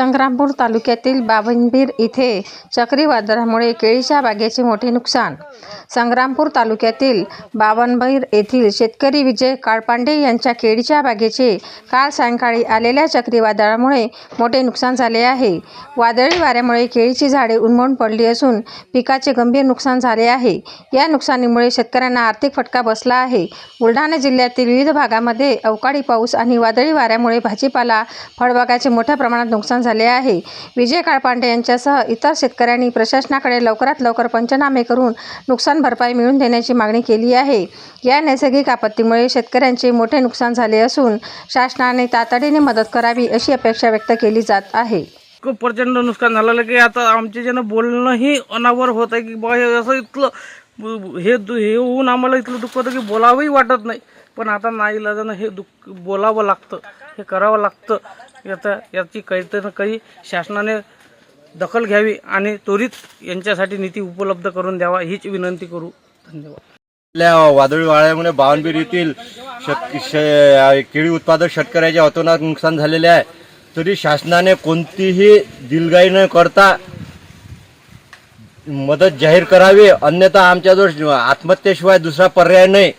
संग्रामपूर तालुक्यातील बावनबीर इथे चक्रीवादळामुळे केळीच्या बागेचे मोठे नुकसान. संग्रामपूर तालुक्यातील बावनबीर येथील शेतकरी विजय काळपांडे यांच्या केळीच्या बागेचे काल सायंकाळी आलेल्या चक्रीवादळामुळे मोठे नुकसान झाले आहे. वादळी वाऱ्यामुळे केळीची झाडे उन्मळून पडली असून पिकाचे गंभीर नुकसान झाले आहे. या नुकसानीमुळे शेतकऱ्यांना आर्थिक फटका बसला आहे. बुलढाणा जिल्ह्यातील विविध भागामध्ये अवकाळी पाऊस आणि वादळी वाऱ्यामुळे भाजीपाला फळबागाचे मोठ्या प्रमाणात नुकसान झाले आहे. विजय काळपांडे यांच्यासह इतर शेतकऱ्यांनी प्रशासनाकडे लवकरात लवकर पंचनामे करून नुकसान भरपाई मिळवून देण्याची मागणी केली आहे. या नैसर्गिक आपत्तीमुळे शेतकऱ्यांचे मोठे नुकसान झाले असून शासनाने तातडीने मदत करावी अशी अपेक्षा व्यक्त केली जात आहे. खूप प्रचंड नुकसान झालेलं की आता आमचे ज्यांना बोलणंही अनावर होत आहे की बा असं इथलं हे दु- हे होऊन आम्हाला इथलं दुःख होतं की बोलावंही वाटत नाही. पण आता नाईलाजानं हे दुःख बोलावं लागतं. हे करावं लागतं. याचा याची काहीतरी ना काही शासनाने दखल घ्यावी आणि त्वरित यांच्यासाठी निधी उपलब्ध करून द्यावा हीच विनंती करू. धन्यवाद. आपल्या वादळी वाळ्यामुळे बावनबीर येथील शेत शे- केळी उत्पादक शेतकऱ्याच्या अतोनात नुकसान झालेले आहे. तरी शासनाने कोणतीही दिलगाई न करता मदत जाहीर करावी अन्यथा आमच्याजवळ आत्महत्येशिवाय दुसरा पर्याय नाही.